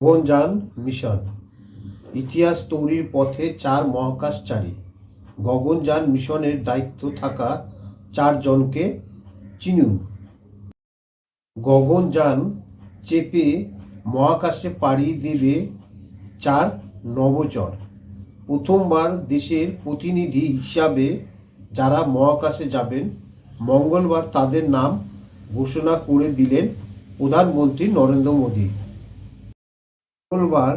Gaganyaan mission. ইতিহাস তৈরির পথে চার মহাকাশচারী। গগনযান মিশনের দায়িত্ব থাকা চারজনকে চিনুন। গগনযান চেপে মহাকাশে পাড়ি দেবে চার নবচর প্রথমবার দেশের প্রতিনিধি হিসাবে যারা মহাকাশে যাবেন, মঙ্গলবার তাদের নাম ঘোষণা করে দিলেন প্রধানমন্ত্রী নরেন্দ্র মোদী। মঙ্গলবার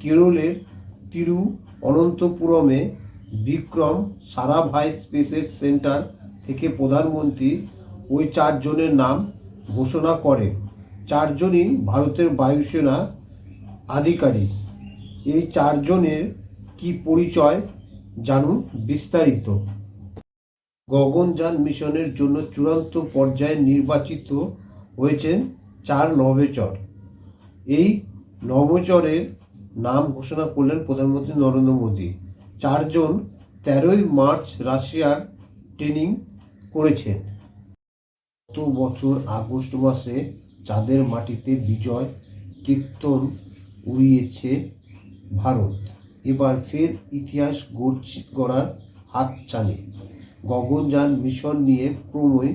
কেরলের তিরু অনন্তপুরমে বিক্রম সারাভাই স্পেসের সেন্টার থেকে প্রধানমন্ত্রী ওই চারজনের নাম ঘোষণা করেন। চারজনই ভারতের বায়ুসেনা আধিকারিক। এই চারজনের কি পরিচয় জানুন বিস্তারিত। গগনযান মিশনের জন্য চূড়ান্ত পর্যায়ে নির্বাচিত হয়েছেন চার নভেচর। এই নভোচরের নাম ঘোষণা করলেন প্রধানমন্ত্রী নরেন্দ্র মোদী। চারজন তেরোই মার্চ রাশিয়ার ট্রেনিং করেছেন। গত বছর আগস্ট মাসে চাঁদের মাটিতে বিজয় কীর্তন উড়িয়েছে ভারত, এবার ফের ইতিহাস গড়ার হাত চালে। গগনযান মিশন নিয়ে ক্রমই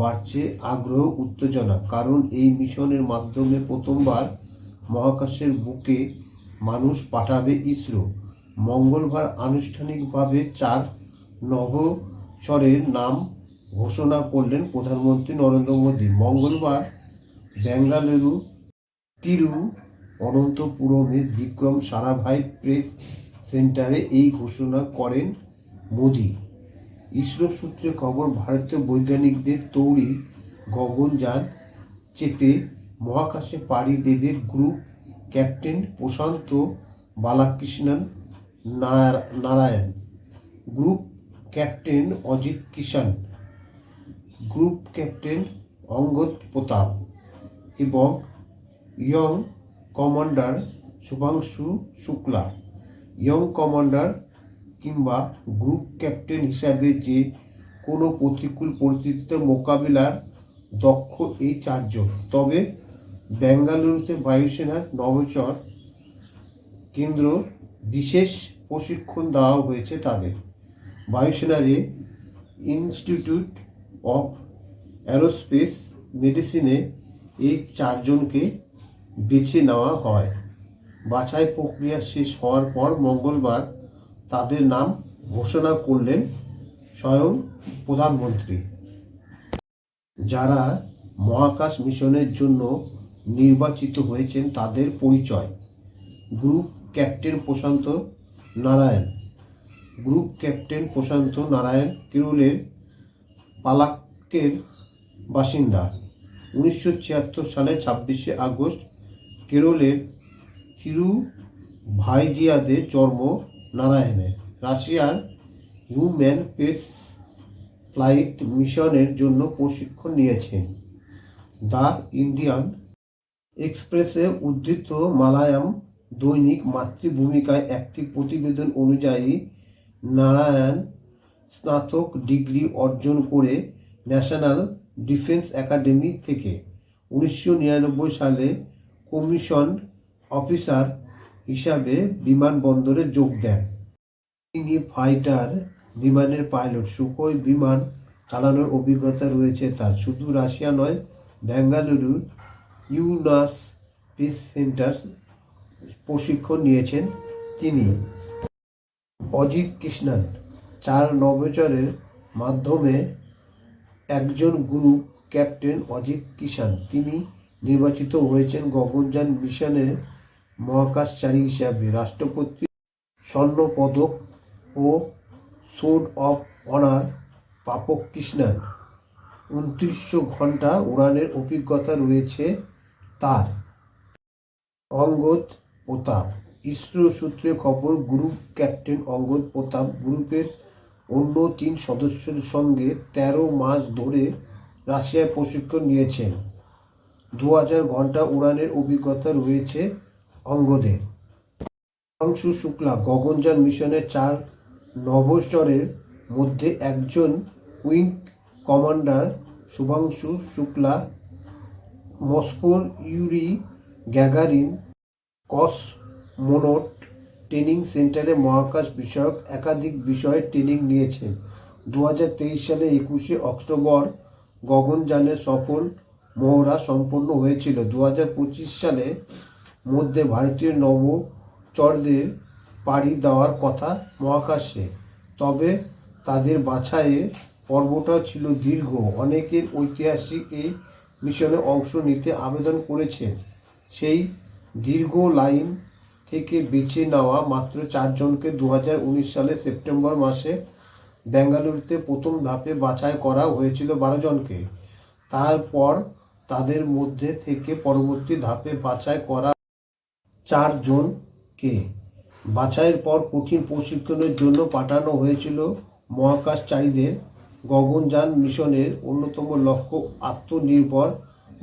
বাড়ছে আগ্রহ, উত্তেজনা, কারণ এই মিশনের মাধ্যমে প্রথমবার মহাকাশের বুকে মানুষ পাঠাবে ইসরো। মঙ্গলবার আনুষ্ঠানিকভাবে চার নভোচরের নাম ঘোষণা করলেন প্রধানমন্ত্রী নরেন্দ্র মোদী। মঙ্গলবার বেঙ্গালুরু, তিরু অনন্তপুরমের বিক্রম সারাভাই প্রেস সেন্টারে এই ঘোষণা করেন মোদী। ইসরো সূত্রে খবর, ভারতীয় বৈজ্ঞানিকদের তৈরি গগনযান চেপে মহাকাশে পাড়ি দেবে গ্রুপ ক্যাপ্টেন প্রশান্ত বালাকৃষ্ণন নার- Narayan. Group captain Ajit Kishan group captain Angad Pratap এবং young commander Shubhanshu Shukla. Young commander কিংবা গ্রুপ ক্যাপ্টেন হিসাবে যে কোনো প্রতিকূল পরিস্থিতিতে মোকাবিলার দক্ষ এই চারজন। তবে বেঙ্গালুরুতে বায়ুসেনার নভোচর কেন্দ্র বিশেষ প্রশিক্ষণ দেওয়া হয়েছে তাদের। বায়ুসেনারে ইনস্টিটিউট অফ অ্যারোস্পেস মেডিসিনে এই চারজনকে বেছে নেওয়া হয়। বাছাই প্রক্রিয়া শেষ হওয়ার পর মঙ্গলবার তাদের নাম ঘোষণা করলেন স্বয়ং প্রধানমন্ত্রী। যারা মহাকাশ মিশনের জন্য নির্বাচিত হয়েছেন তাদের পরিচয়। Group captain Prashanth Narayan. Group captain Prashanth Narayan কেরলের পালাক্কের বাসিন্দা। উনিশশো ছিয়াত্তর সালে ছাব্বিশে আগস্ট কেরলের থিরু ভাইজিয়াদে জন্ম নারায়ণে। রাশিয়ার হিউম্যান পেস ফ্লাইট মিশনের জন্য প্রশিক্ষণ নিয়েছেন। দ্য ইন্ডিয়ান এক্সপ্রেসে উদ্ধৃত মালায়াম দৈনিক মাতৃভূমিকায় একটি প্রতিবেদন অনুযায়ী নারায়ণ স্নাতক ডিগ্রি অর্জন করে ন্যাশনাল ডিফেন্স একাডেমি থেকে উনিশশো নিরানব্বই সালে কমিশন অফিসার হিসাবে বিমানবন্দরে যোগ দেন। তিনি ফাইটার বিমানের পাইলট। সুখোই বিমান চালানোর অভিজ্ঞতা রয়েছে তার। শুধু রাশিয়া নয় বেঙ্গালুরু ইউনাস পিস সেন্টার প্রশিক্ষণ নিয়েছেন তিনি। অজিত কৃষ্ণন চার নভোচরের মাধ্যমে একজন গ্রুপ ক্যাপ্টেন অজিত কিষান তিনি নির্বাচিত হয়েছেন গগনযান মিশনের মহাকাশচারী হিসাবে। রাষ্ট্রপতি স্বর্ণ পদক ও সোড অফ অনার পাপক কৃষ্ণন। উনত্রিশশো ঘণ্টা উড়ানের অভিজ্ঞতা রয়েছে তার। অঙ্গদ প্রতাপ। ইসরো সূত্রে খবর, গ্রুপ ক্যাপ্টেন অঙ্গদ প্রতাপ গ্রুপের অন্য তিন সদস্যের সঙ্গে তেরো মাস ধরে রাশিয়ায় প্রশিক্ষণ নিয়েছেন। দু হাজার ঘণ্টা উড়ানের অভিজ্ঞতা রয়েছে অঙ্গদের। শুভাংশু শুক্লা গগনযান মিশনের চার নভোচরের মধ্যে একজন উইং কমান্ডার। শুভাংশু শুক্লা মস্কোর ইউরি গ্যাগারিন কসমোনট ট্রেনিং সেন্টারে মহাকাশ বিষয়ক একাধিক বিষয়ে ট্রেনিং নিয়েছেন দু হাজার তেইশ সালে একুশে অক্টোবর গগনযানের সফল মহড়া সম্পন্ন হয়েছিল। দু সালে মধ্যে ভারতীয় নভোচরদের পাড়ি দেওয়ার কথা মহাকাশে, তবে তাদের বাছাইয়ে পর্বটা ছিল দীর্ঘ। অনেকের ঐতিহাসিক এই মিশনে অংশ নিতে আবেদন করেছেন। সেই দীর্ঘ লাইন থেকে বেছে নেওয়া মাত্র চারজনকে দু হাজার উনিশ সালে সেপ্টেম্বর মাসে বেঙ্গালুরুতে প্রথম ধাপে বাছাই করা হয়েছিল বারো জনকে। তারপর তাদের মধ্যে থেকে পরবর্তী ধাপে বাছাই করা চারজনকে। বাছাইয়ের পর কঠিন প্রশিক্ষণের জন্য পাঠানো হয়েছিল মহাকাশচারীদের গগনযান মিশনের অন্যতম লক্ষ্য আত্মনির্ভর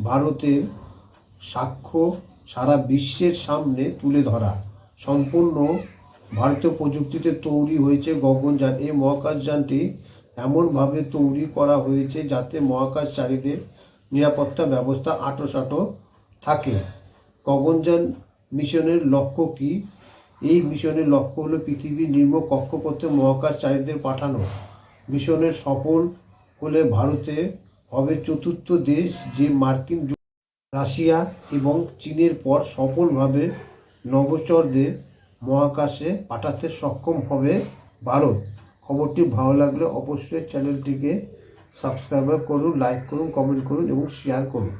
ভারতের সাক্ষ্য সারা বিশ্বের সামনে তুলে ধরা। সম্পূর্ণ ভারতীয় প্রযুক্তিতে তৈরি হয়েছে গগনযান এই মহাকাশযানটি এমনভাবে তৈরি করা হয়েছে যাতে মহাকাশচারীদের নিরাপত্তা ব্যবস্থা আঁটোসাঁটো থাকে। গগনযান মিশনের লক্ষ্য কি? এই মিশনের লক্ষ্য হলো পৃথিবীর নিম্ন কক্ষপথে মহাকাশচারীদের পাঠানো। মিশনের সফল হলে ভারতে হবে চতুর্থ দেশ যে মার্কিন রাশিয়া এবং চীনের পর সফলভাবে নভোচরদের মহাকাশে পাঠাতে সক্ষম হবে ভারত। খবরটি ভালো লাগলে অবশ্যই চ্যানেলটিকে সাবস্ক্রাইব করুন, লাইক করুন, কমেন্ট করুন এবং শেয়ার করুন।